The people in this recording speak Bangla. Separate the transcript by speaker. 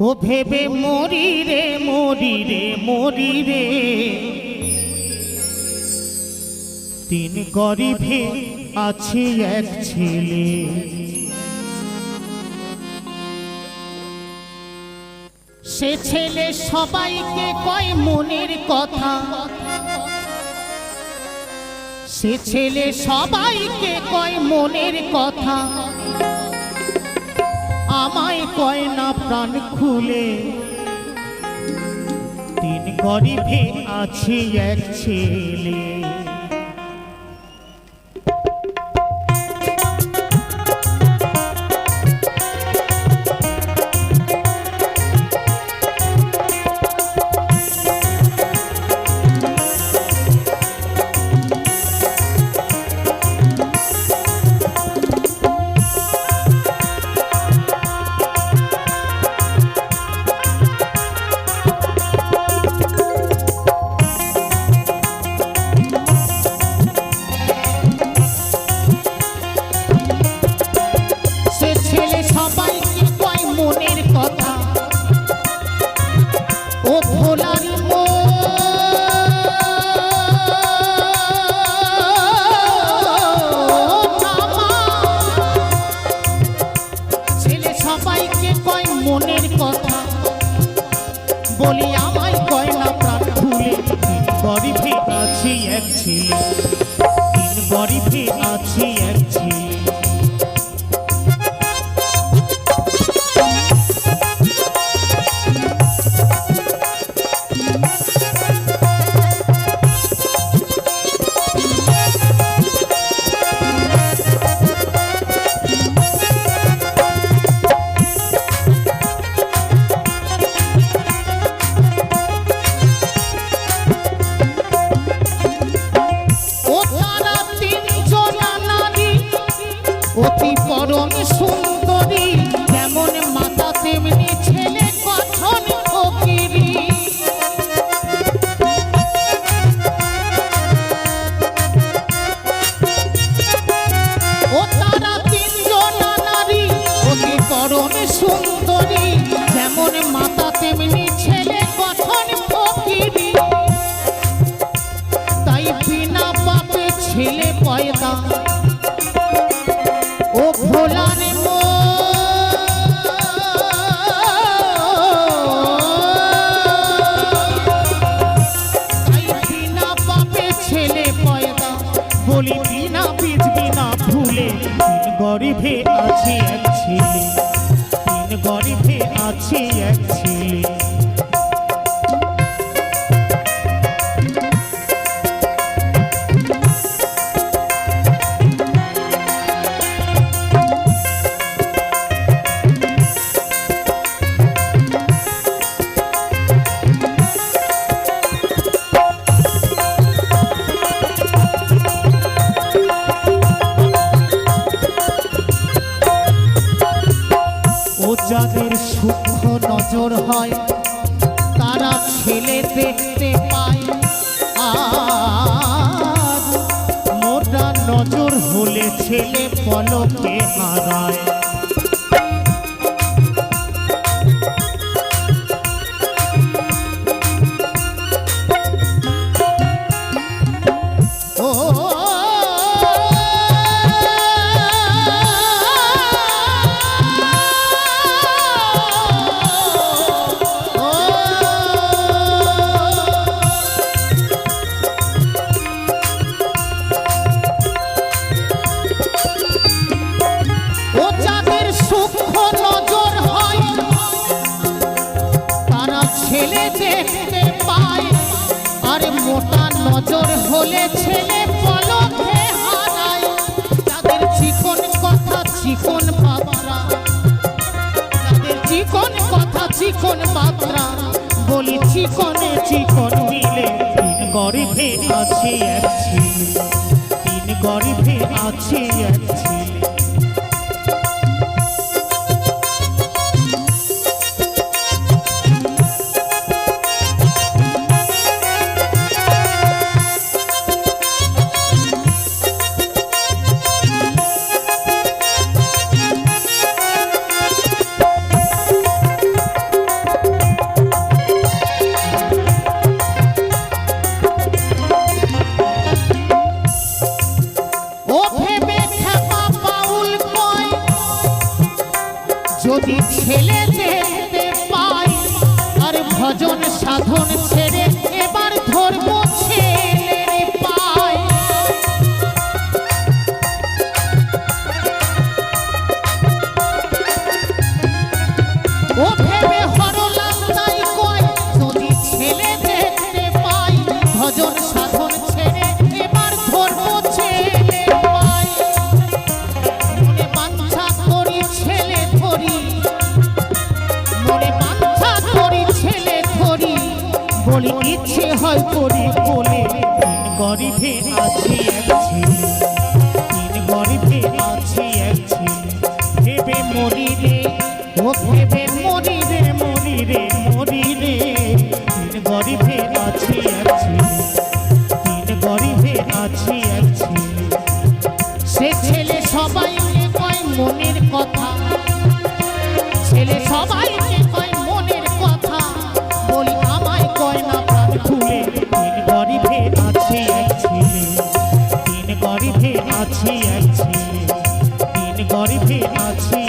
Speaker 1: ও ভেবে মরি রে মরি রে মরি রে। তিন গরিবে আছে এক ছেলে। সে ছেলে সবাইকে কয় মনের কথা। সে ছেলে সবাইকে কয় মনের কথা। আমায় কয় না প্রাণ খুলে। তিন গরিবে আছে এক ছেলে। মনের কথা। বলি আমায় কয় না প্রাণ খুলে গরিবে আছি এক ছেলে। গরিবে আছি গরিবে আছি এক ছেলে। তিন গরিবে আছি এক ছেলে। যাদের সূক্ষ্ম নজর হয়, তারা ছেলে দেখতে পায়। আর মোটা নজর হলে ছেলে পলকে হারায়। ছেলে দেখতে পায়। আর মোটা নজর হলে ছেলে পলকে হারায়। তাদের চিকন কথা চিকন মাত্রা তাদের চিকন কথা চিকন মাত্রা বলি চিকনে চিকন মিলে, তিন গরিবে আছে এক তিন গরিবে আছে বলি, ইচ্ছে হয় করি বলে গরিবে আছি এক গরিবে আছি এক ভেবে ও ভেবে গরিবে আছি এক গরিবে আছি এক সে ছেলে সবাই মনে আছি আছি। দিন গরিবে আছি